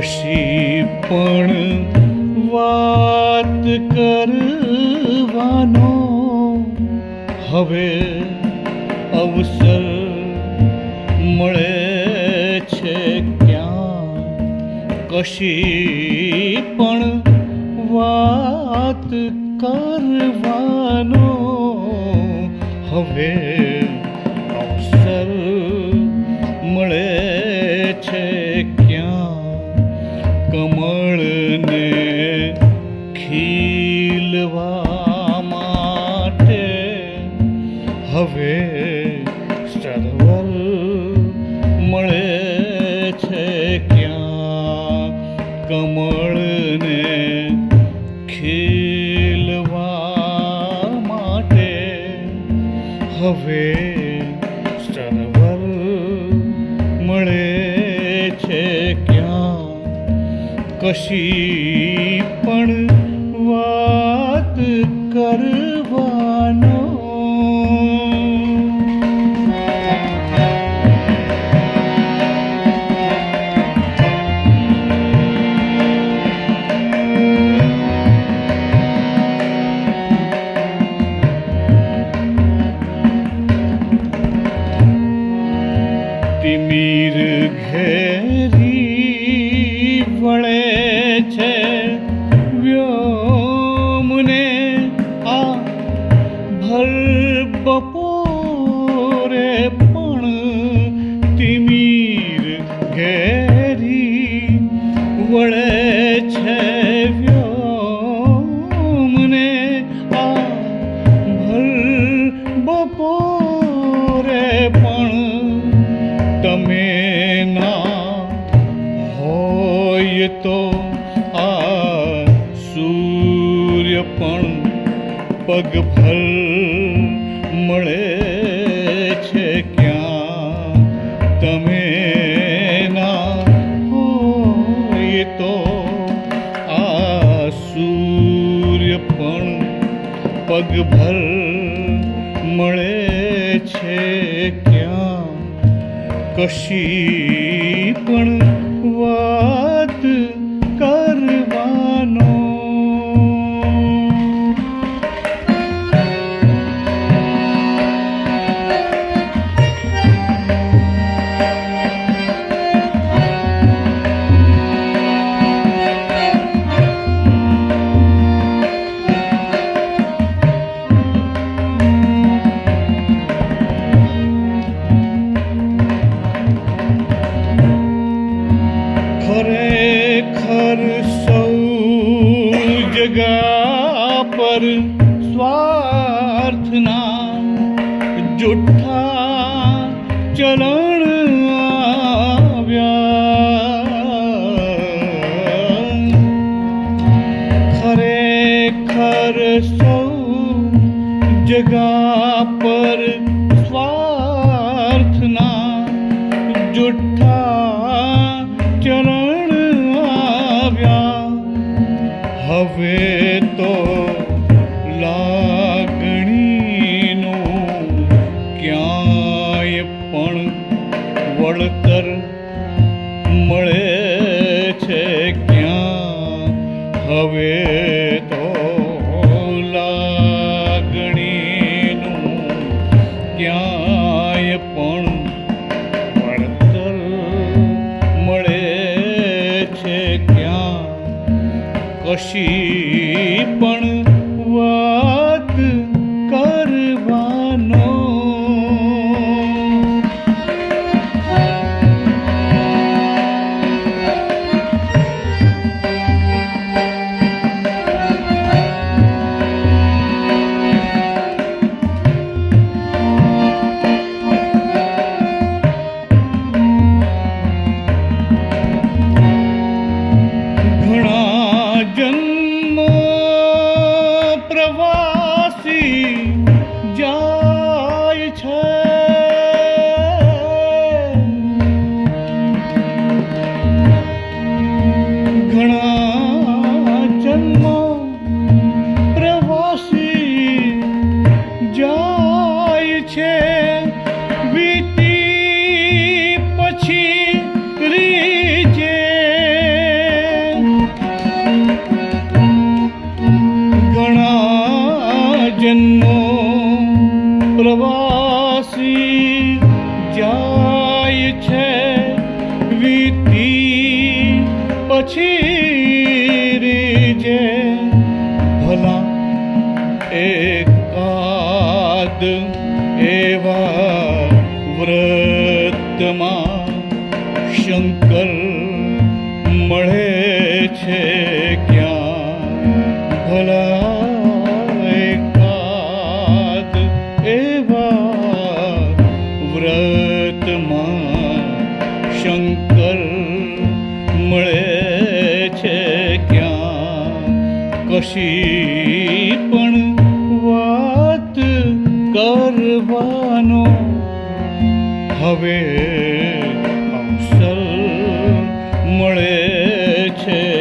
કશી પણ વાત કરવાનો હવે અવસર મળે છે ક્યાં? કશી પણ વાત કરવાનો હવે ખીલવા માટે. હવે સરવર મળે છે ક્યાં? કમળને ખીલવા માટે. હવે સરવર મળે છે ક્યાં? કશી પણ વાત કરવાનો તિમીર તિમીર ઘેરી વળે છે મને આ ભલ બપોરે પણ તમે ના હોય તો આ સૂર્ય પણ પગભર મળે સૂર્ય પણ પગભર મળે છે ક્યાં? કશી ਲਗਾ ਪਰ ਸਵਾਰਥ ਨਾ। ਜੁਠਾ ਚਲਣ ਆਵਿਆ। ਖਰੇ ਖਰ ਸੋ ਜਗਾ ਪਰ હવે તો લાગણીનું ક્યાંય પણ વળતર મળે છે ક્યાં? હવે કશી પણ પ્રવાસી જાય છે વીતી પછી રીજે ભલા એકાદ એવા વ્રતમાં શંકર મળે છે ક્યાં ભલા કશી પણ વાત કરવાનો. હવે અવસર મળે છે.